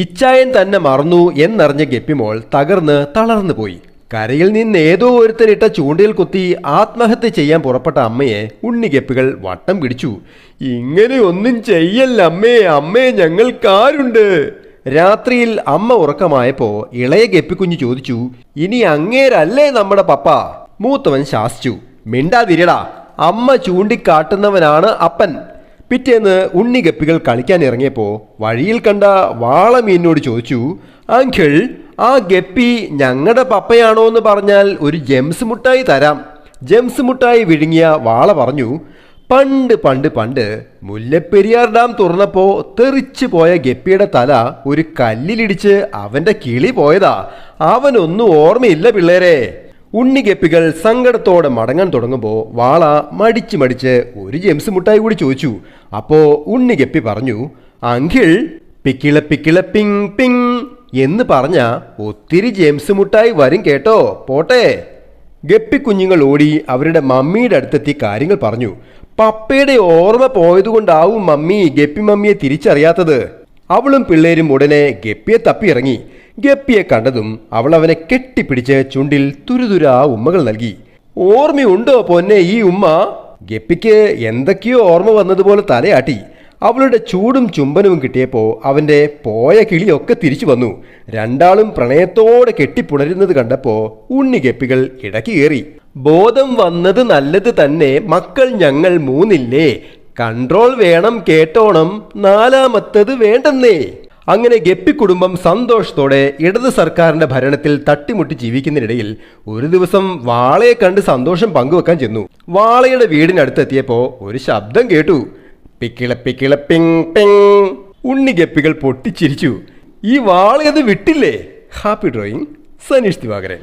ഇച്ചായൻ തന്നെ മറന്നു എന്നറിഞ്ഞ ഗപ്പിമോൾ തകർന്ന് തളർന്നു പോയി. കരയിൽ നിന്ന് ഏതോ ഒരുത്തനിട്ട ചൂണ്ടയിൽ കുത്തി ആത്മഹത്യ ചെയ്യാൻ പുറപ്പെട്ട അമ്മയെ ഉണ്ണിഗപ്പികൾ വട്ടം പിടിച്ചു. ഇങ്ങനെ ഒന്നും ചെയ്യല്ല അമ്മേ അമ്മേ ഞങ്ങൾക്കാരുണ്ട്. രാത്രിയിൽ അമ്മ ഉറക്കമായപ്പോ ഇളയ ഗപ്പിക്കുഞ്ഞു ചോദിച്ചു ഇനി അങ്ങേരല്ലേ നമ്മുടെ പപ്പ? മൂത്തവൻ ശാസിച്ചു മിണ്ടാതിരിടാ അമ്മ ചൂണ്ടിക്കാട്ടുന്നവനാണ് അപ്പൻ. പിറ്റേന്ന് ഉണ്ണിഗപ്പികൾ കളിക്കാൻ ഇറങ്ങിയപ്പോൾ വഴിയിൽ കണ്ട വാളമീനോട് ചോദിച്ചു അങ്കിൾ ആ ഗപ്പി ഞങ്ങളുടെ പപ്പയാണോ എന്ന് പറഞ്ഞാൽ ഒരു ജെംസ് മുട്ടായി തരാം. ജെംസ് മുട്ടായി വിഴുങ്ങിയ വാള പറഞ്ഞു പണ്ട് പണ്ട് പണ്ട് മുല്ലപ്പെരിയാർ ഡാം തുറന്നപ്പോ തെറിച്ചു പോയ ഗപ്പിയുടെ തല ഒരു കല്ലിലിടിച്ച് അവന്റെ കിളി പോയതാ. അവനൊന്നും ഓർമ്മയില്ല പിള്ളേരെ. ഉണ്ണിഗപ്പികൾ സങ്കടത്തോടെ മടങ്ങാൻ തുടങ്ങുമ്പോൾ വാള മടിച്ച് മടിച്ച് ഒരു ജെംസ് മുട്ടായി കൂടി ചോദിച്ചു. അപ്പോ ഉണ്ണികെപ്പി പറഞ്ഞു അങ്കിൾ പിക്കിള പിക്കിള പിങ് പിങ് എന്ന് പറഞ്ഞ ഒത്തിരി ജെംസ് മുട്ടായി വരും കേട്ടോ. പോട്ടെ. ഗപ്പി കുഞ്ഞുങ്ങൾ ഓടി അവരുടെ മമ്മിയുടെ അടുത്തെത്തി കാര്യങ്ങൾ പറഞ്ഞു. പപ്പയുടെ ഓർമ്മ പോയതുകൊണ്ടാവും മമ്മി ഗപ്പി മമ്മിയെ തിരിച്ചറിയാത്തത്. അവളും പിള്ളേരും ഉടനെ ഗപ്പിയെ തപ്പിയിറങ്ങി. ഗപ്പിയെ കണ്ടതും അവൾ അവനെ കെട്ടിപ്പിടിച്ച് ചുണ്ടിൽ തുരുതുരാ ഉമ്മകൾ നൽകി. ഓർമ്മയുണ്ടോ പൊന്നെ ഈ ഉമ്മ? ഗപ്പിക്ക് എന്തൊക്കെയോ ഓർമ്മ വന്നതുപോലെ തലയാട്ടി. അവളുടെ ചൂടും ചുംബനവും കിട്ടിയപ്പോൾ അവന്റെ പോയ കിളിയൊക്കെ തിരിച്ചു വന്നു. രണ്ടാളും പ്രണയത്തോടെ കെട്ടിപ്പുണരുന്നത് കണ്ടപ്പോൾ ഉണ്ണി ഗപ്പികൾ ഇടയ്ക്ക് കയറി. ബോധം വന്നത് നല്ലത് തന്നെ മക്കൾ ഞങ്ങൾ മൂന്നില്ലേ? കൺട്രോൾ വേണം കേട്ടോണം. നാലാമത്തത് വേണ്ടെന്നേ. അങ്ങനെ ഗപ്പി കുടുംബം സന്തോഷത്തോടെ ഇടത് സർക്കാരിന്റെ ഭരണത്തിൽ തട്ടിമുട്ടി ജീവിക്കുന്നതിനിടയിൽ ഒരു ദിവസം വാളയെ കണ്ട് സന്തോഷം പങ്കുവെക്കാൻ ചെന്നു. വാളയുടെ വീടിനടുത്തെത്തിയപ്പോ ഒരു ശബ്ദം കേട്ടു. പിക്കിള പിക്കിള പിങ് പിങ്. ഉണ്ണി ഗപ്പികൾ പൊട്ടിച്ചിരിച്ചു. ഈ വാളയത് വിട്ടില്ലേ? Happy drawing Saneesh Divakaran.